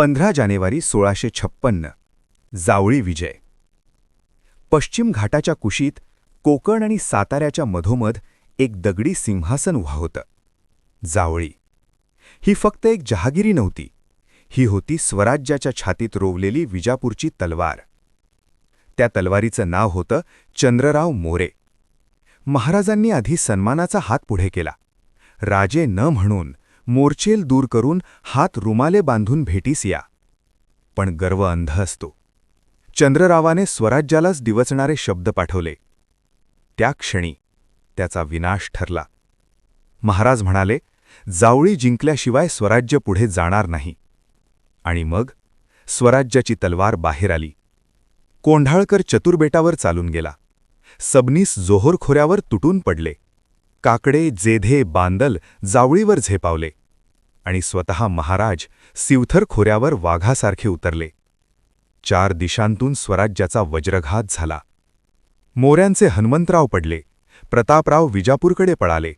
पंधरा जानेवारी सोळाशे छप्पन्न. जावळी विजय. पश्चिम घाटाच्या कुशीत कोकण आणि साताऱ्याच्या मधोमध एक दगडी सिंहासन उभा होतं. जावळी. ही फक्त एक जहागिरी नव्हती. ही होती स्वराज्याच्या छातीत रोवलेली विजापूरची तलवार. त्या तलवारीचं नाव होतं चंद्रराव मोरे. महाराजांनी आधी सन्मानाचा हात पुढे केला. राजे न म्हणून मोर्चेल दूर करून हात रुमाले बांधून भेटीस या. पण गर्व अंध असतो. चंद्ररावाने स्वराज्यालाच दिवचणारे शब्द पाठवले. त्या क्षणी त्याचा विनाश ठरला. महाराज म्हणाले जावळी जिंकल्याशिवाय स्वराज्य पुढे जाणार नाही. आणि मग स्वराज्याची तलवार बाहेर आली. कोंढाळकर चतुर्बेटावर चालून गेला. सबनीस जोहोर खोऱ्यावर तुटून पडले. काकडे जेधे बांदल जावळीवर झेपावले. आणि स्वतः महाराज सिवथर खोऱ्यावर वाघासारखे उतरले. चार दिशांतून स्वराज्याचा वज्रघात झाला. मोऱ्यांचे हनुमंतराव पडले. प्रतापराव विजापूरकडे पळाले.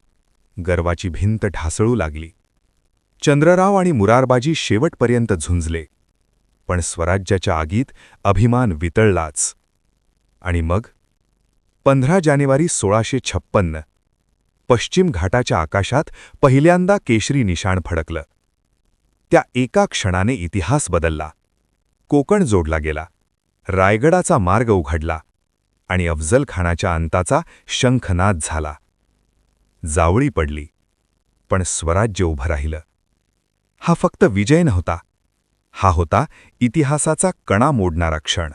गर्वाची भिंत ढासळू लागली. चंद्रराव आणि मुरारबाजी शेवटपर्यंत झुंजले. पण स्वराज्याच्या आगीत अभिमान वितळलाच. आणि मग? पंधरा जानेवारी सोळाशे छप्पन्न. पश्चिम घाटाच्या आकाशात पहिल्यांदा केशरी निशाण फडकलं. त्या एका क्षणाने इतिहास बदलला. कोकण जोडला गेला. रायगडाचा मार्ग उघडला आणि अफजल खानाच्या अंताचा शंखनाद झाला. जावळी पडली पण स्वराज्य उभं राहिलं. हा फक्त विजय नव्हता. हा होता इतिहासाचा कणा मोडणारा क्षण.